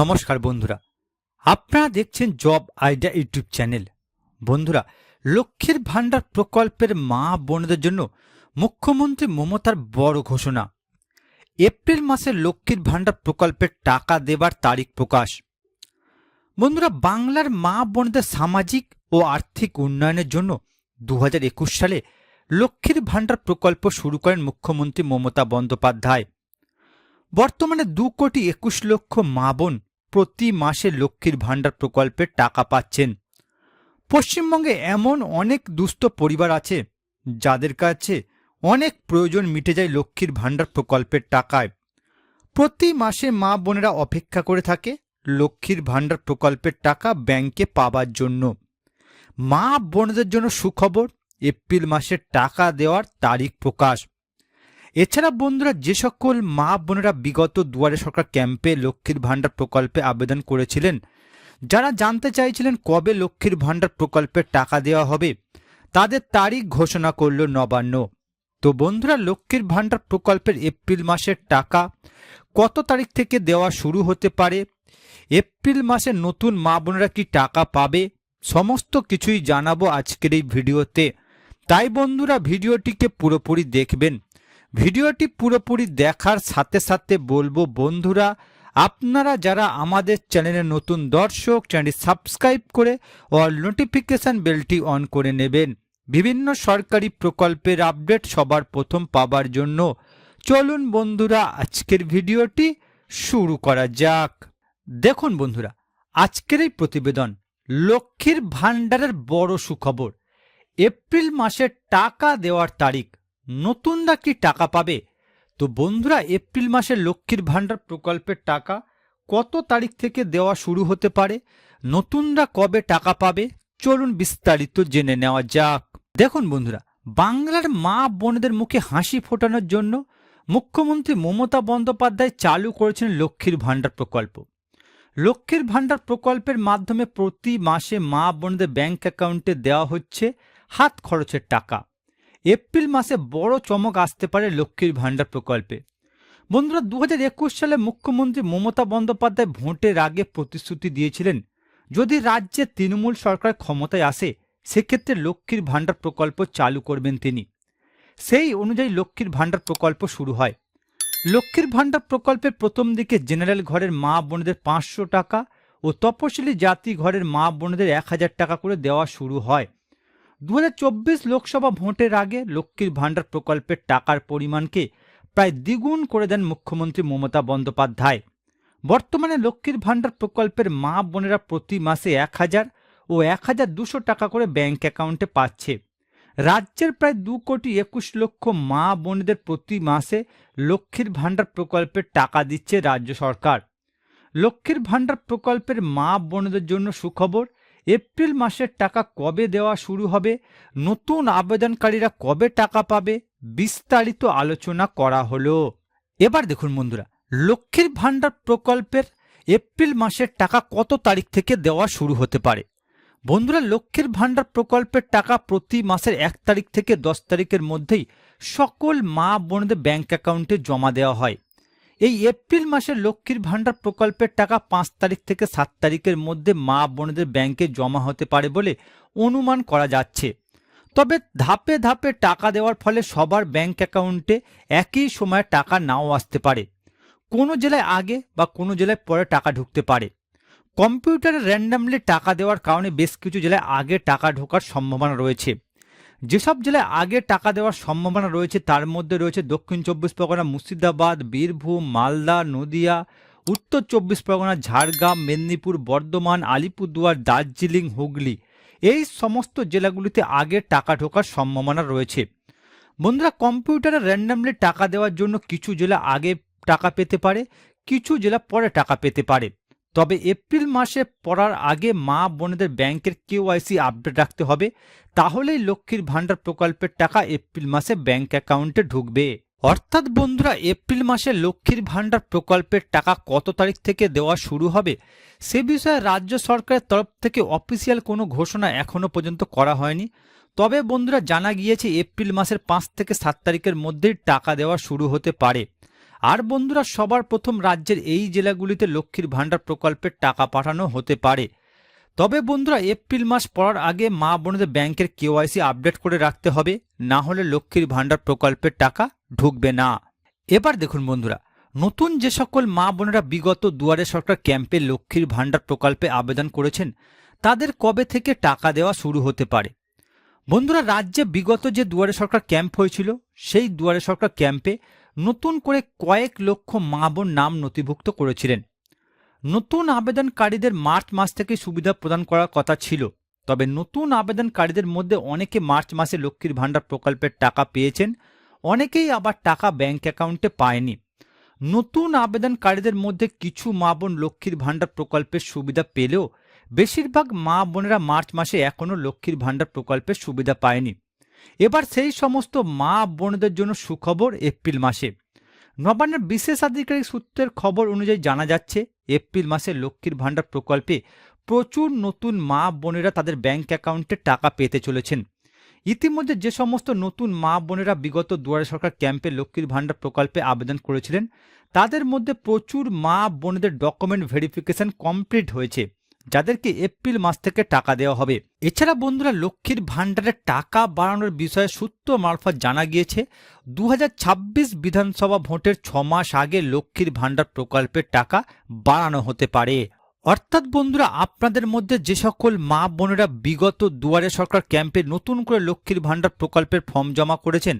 নমস্কার বন্ধুরা। আপনারা দেখছেন জব আইডিয়া ইউটিউব চ্যানেল। বন্ধুরা, লক্ষ্মীর ভাণ্ডার প্রকল্পের মা বোনদের জন্য মুখ্যমন্ত্রী মমতার বড় ঘোষণা। এপ্রিল মাসে লক্ষ্মীর ভাণ্ডার প্রকল্পের টাকা দেবার তারিখ প্রকাশ। বন্ধুরা, বাংলার মা বোনদের সামাজিক ও আর্থিক উন্নয়নের জন্য দু হাজার একুশ সালে লক্ষ্মীর ভাণ্ডার প্রকল্প শুরু করেন মুখ্যমন্ত্রী মমতা বন্দ্যোপাধ্যায়। বর্তমানে দু কোটি একুশ লক্ষ মা বোন প্রতি মাসে লক্ষ্মীর ভাণ্ডার প্রকল্পের টাকা পাচ্ছেন। পশ্চিমবঙ্গে এমন অনেক দুস্থ পরিবার আছে, যাদের কাছে অনেক প্রয়োজন মিটে যায় লক্ষ্মীর ভাণ্ডার প্রকল্পের টাকায়। প্রতি মাসে মা বোনেরা অপেক্ষা করে থাকে লক্ষ্মীর ভাণ্ডার প্রকল্পের টাকা ব্যাংকে পাবার জন্য। মা বোনদের জন্য সুখবর, এপ্রিল মাসে টাকা দেওয়ার তারিখ প্রকাশ। এছাড়া বন্ধুরা, যে সকল মা বোনেরা বিগত দুয়ারে সরকার ক্যাম্পে লক্ষ্মীর ভাণ্ডার প্রকল্পে আবেদন করেছিলেন, যারা জানতে চাইছিলেন কবে লক্ষ্মীর ভাণ্ডার প্রকল্পের টাকা দেওয়া হবে, তাদের তারিখ ঘোষণা করল নবান্ন। তো বন্ধুরা, লক্ষ্মীর ভাণ্ডার প্রকল্পের এপ্রিল মাসের টাকা কত তারিখ থেকে দেওয়া শুরু হতে পারে, এপ্রিল মাসে নতুন মা বোনেরা কি টাকা পাবে, সমস্ত কিছুই জানাব আজকের এই ভিডিওতে। তাই বন্ধুরা, ভিডিওটিকে পুরোপুরি দেখবেন। ভিডিওটি পুরোপুরি দেখার সাথে সাথে বলব, বন্ধুরা, আপনারা যারা আমাদের চ্যানেলে নতুন দর্শক, চ্যানেলটি সাবস্ক্রাইব করে অল নোটিফিকেশন বেলটি অন করে নেবেন। বিভিন্ন সরকারি প্রকল্পের আপডেট সবার প্রথম পাবার জন্য। চলুন বন্ধুরা, আজকের ভিডিওটি শুরু করা যাক। দেখুন বন্ধুরা, আজকের এই প্রতিবেদন লক্ষ্মীর ভাণ্ডারের বড় সুখবর। এপ্রিল মাসে টাকা দেওয়ার তারিখ। নতুনরা কি টাকা পাবে? তো বন্ধুরা, এপ্রিল মাসে লক্ষ্মীর ভাণ্ডার প্রকল্পের টাকা কত তারিখ থেকে দেওয়া শুরু হতে পারে? নতুনরা কবে টাকা পাবে? চলুন বিস্তারিত জেনে নেওয়া যাক। দেখুন বন্ধুরা, বাংলার মা বোনদের মুখে হাসি ফোটানোর জন্য মুখ্যমন্ত্রী মমতা বন্দ্যোপাধ্যায় চালু করেছেন লক্ষ্মীর ভাণ্ডার প্রকল্প। লক্ষ্মীর ভাণ্ডার প্রকল্পের মাধ্যমে প্রতি মাসে মা বোনদের ব্যাংক অ্যাকাউন্টে দেওয়া হচ্ছে হাত খরচের টাকা। এপ্রিল মাসে বড় চমক আসতে পারে লক্ষ্মীর ভাণ্ডার প্রকল্পে। বন্ধুরা দু হাজার একুশ সালে মুখ্যমন্ত্রী মমতা বন্দ্যোপাধ্যায় ভোটের আগে প্রতিশ্রুতি দিয়েছিলেন, যদি রাজ্যে তৃণমূল সরকার ক্ষমতায় আসে, সেক্ষেত্রে লক্ষ্মীর ভাণ্ডার প্রকল্প চালু করবেন তিনি। সেই অনুযায়ী লক্ষ্মীর ভাণ্ডার প্রকল্প শুরু হয়। লক্ষ্মীর ভাণ্ডার প্রকল্পের প্রথম দিকে জেনারেল ঘরের মা বোনদের পাঁচশো টাকা ও তপশিলি জাতি ঘরের মা বোনদের এক হাজার টাকা করে দেওয়া শুরু হয়। দু হাজার চব্বিশ লোকসভা ভোটের আগে লক্ষ্মীর ভাণ্ডার প্রকল্পের টাকার পরিমাণকে প্রায় দ্বিগুণ করে দেন মুখ্যমন্ত্রী মমতা বন্দ্যোপাধ্যায়। বর্তমানে লক্ষ্মীর ভাণ্ডার প্রকল্পের মা বোনেরা প্রতি মাসে এক হাজার ও এক হাজার দুশো টাকা করে ব্যাংক অ্যাকাউন্টে পাচ্ছে। রাজ্যের প্রায় দু কোটি একুশ লক্ষ মা বোনেদের প্রতি মাসে লক্ষ্মীর ভাণ্ডার প্রকল্পের টাকা দিচ্ছে রাজ্য সরকার। লক্ষ্মীর ভাণ্ডার প্রকল্পের মা বোনদের জন্য সুখবর এপ্রিল মাসের টাকা কবে দেওয়া শুরু হবে? নতুন আবেদনকারীরা কবে টাকা পাবে? বিস্তারিত আলোচনা করা হলো। এবার দেখুন বন্ধুরা, লক্ষ্মীর ভাণ্ডার প্রকল্পের এপ্রিল মাসের টাকা কত তারিখ থেকে দেওয়া শুরু হতে পারে? বন্ধুরা, লক্ষ্মীর ভাণ্ডার প্রকল্পের টাকা প্রতি মাসের এক তারিখ থেকে দশ তারিখের মধ্যেই সকল মা বোনদের ব্যাংক অ্যাকাউন্টে জমা দেওয়া হয়। এই এপ্রিল মাসে লক্ষ্মীর ভাণ্ডার প্রকল্পের টাকা পাঁচ তারিখ থেকে সাত তারিখের মধ্যে মা বোনদের ব্যাংকে জমা হতে পারে বলে অনুমান করা যাচ্ছে। তবে ধাপে ধাপে টাকা দেওয়ার ফলে সবার ব্যাংক অ্যাকাউন্টে একই সময়ে টাকা নাও আসতে পারে। কোনো জেলায় আগে বা কোনো জেলায় পরে টাকা ঢুকতে পারে। কম্পিউটারে র্যান্ডামলি টাকা দেওয়ার কারণে বেশ কিছু জেলায় আগে টাকা ঢোকার সম্ভাবনা রয়েছে। যেসব জেলায় আগে টাকা দেওয়ার সম্ভাবনা রয়েছে, তার মধ্যে রয়েছে দক্ষিণ চব্বিশ পরগনা, মুর্শিদাবাদ, বীরভূম, মালদা, নদিয়া, উত্তর চব্বিশ পরগনা, ঝাড়গ্রাম, মেদিনীপুর, বর্ধমান, আলিপুরদুয়ার, দার্জিলিং, হুগলি। এই সমস্ত জেলাগুলিতে আগে টাকা ঢোকার সম্ভাবনা রয়েছে। বন্ধুরা, কম্পিউটারে র্যান্ডামলি টাকা দেওয়ার জন্য কিছু জেলা আগে টাকা পেতে পারে, কিছু জেলা পরে টাকা পেতে পারে। তবে এপ্রিল মাসে পড়ার আগে মা বোনেদের ব্যাংকের কেওয়াইসি আপডেট রাখতে হবে, তাহলেই লক্ষ্মীর ভাণ্ডার প্রকল্পের টাকা এপ্রিল মাসে ব্যাংক অ্যাকাউন্টে ঢুকবে। অর্থাৎ বন্ধুরা, এপ্রিল মাসে লক্ষ্মীর ভাণ্ডার প্রকল্পের টাকা কত তারিখ থেকে দেওয়া শুরু হবে, সে বিষয়ে রাজ্য সরকারের তরফ থেকে অফিসিয়াল কোনো ঘোষণা এখনও পর্যন্ত করা হয়নি। তবে বন্ধুরা, জানা গিয়েছে এপ্রিল মাসের পাঁচ থেকে সাত তারিখের মধ্যেই টাকা দেওয়া শুরু হতে পারে। আর বন্ধুরা, সবার প্রথম রাজ্যের এই জেলাগুলিতে লক্ষ্মীর ভাণ্ডার প্রকল্পের টাকা পাঠানো হতে পারে। তবে বন্ধুরা, এপ্রিল মাস পড়ার আগে মা বোনদের ব্যাংকের কেওয়াইসি আপডেট করে রাখতে হবে, না হলে লক্ষ্মীর ভাণ্ডার প্রকল্পের টাকা ঢুকবে না। এবার দেখুন বন্ধুরা, নতুন যে সকল মা বোনেরা বিগত দুয়ারে সরকার ক্যাম্পে লক্ষ্মীর ভাণ্ডার প্রকল্পে আবেদন করেছেন, তাদের কবে থেকে টাকা দেওয়া শুরু হতে পারে? বন্ধুরা, রাজ্যে বিগত যে দুয়ারে সরকার ক্যাম্প হয়েছিল, সেই দুয়ারে সরকার ক্যাম্পে নতুন করে কয়েক লক্ষ মা বোন নাম নথিভুক্ত করেছিলেন। নতুন আবেদনকারীদের মার্চ মাস থেকে সুবিধা প্রদান করার কথা ছিল, তবে নতুন আবেদনকারীদের মধ্যে অনেকে মার্চ মাসে লক্ষ্মীর ভাণ্ডার প্রকল্পের টাকা পেয়েছেন, অনেকেই আবার টাকা ব্যাংক অ্যাকাউন্টে পায়নি। নতুন আবেদনকারীদের মধ্যে কিছু মা বোন লক্ষ্মীর ভাণ্ডার প্রকল্পের সুবিধা পেলেও, বেশিরভাগ মা বোনেরা মার্চ মাসে এখনও লক্ষ্মীর ভাণ্ডার প্রকল্পের সুবিধা পায়নি। এবার সেই সমস্ত মা বোনদের জন্য সুখবর এপ্রিল মাসে। নবান্নের বিশেষ আধিকারিক সূত্রের খবর অনুযায়ী জানা যাচ্ছে, এপ্রিল মাসে লক্ষ্মীর ভাণ্ডার প্রকল্পে প্রচুর নতুন মা বোনেরা তাদের ব্যাংক অ্যাকাউন্টে টাকা পেতে চলেছেন। ইতিমধ্যে যে সমস্ত নতুন মা বোনেরা বিগত দুয়ারে সরকার ক্যাম্পে লক্ষ্মীর ভাণ্ডার প্রকল্পে আবেদন করেছিলেন, তাদের মধ্যে প্রচুর মা বোনেদের ডকুমেন্ট ভেরিফিকেশন কমপ্লিট হয়েছে। যাদেরকে এপ্রিল মাস থেকে টাকা দেওয়া হবে। এছাড়া বন্ধুরা, লক্ষ্মীর ভাণ্ডারের টাকা বাড়ানোর বিষয়ে সূত্র মারফত জানা গিয়েছে দু হাজার ছাব্বিশ বিধানসভা ভোটের ছ মাস আগে লক্ষ্মীর ভাণ্ডার প্রকল্পের টাকা বাড়ানো হতে পারে। অর্থাৎ বন্ধুরা, আপনাদের মধ্যে যে সকল মা বোনেরা বিগত দুয়ারে সরকার ক্যাম্পে নতুন করে লক্ষ্মীর ভাণ্ডার প্রকল্পের ফর্ম জমা করেছেন,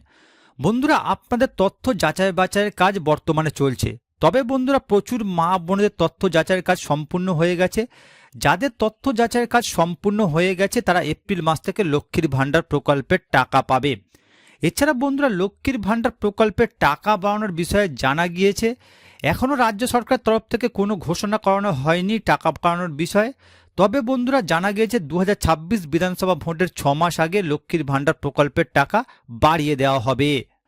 বন্ধুরা, আপনাদের তথ্য যাচাই বাছাইয়ের কাজ বর্তমানে চলছে। তবে বন্ধুরা প্রচুর মা বোনেদের তথ্য যাচাইয়ের কাজ সম্পূর্ণ হয়ে গেছে। যাদের তথ্য যাচাইয়ের কাজ সম্পূর্ণ হয়ে গেছে, তারা এপ্রিল মাস থেকে লক্ষ্মীর ভাণ্ডার প্রকল্পের টাকা পাবে। এছাড়া বন্ধুরা লক্ষ্মীর ভাণ্ডার প্রকল্পের টাকা বাড়ানোর বিষয়ে জানা গিয়েছে। এখনও রাজ্য সরকার তরফ থেকে কোনো ঘোষণা করানো হয়নি টাকা বাড়ানোর বিষয়ে। তবে বন্ধুরা জানা গিয়েছে দু হাজার ছাব্বিশ বিধানসভা ভোটের ছ মাস আগে লক্ষ্মীর ভাণ্ডার প্রকল্পের টাকা বাড়িয়ে দেওয়া হবে।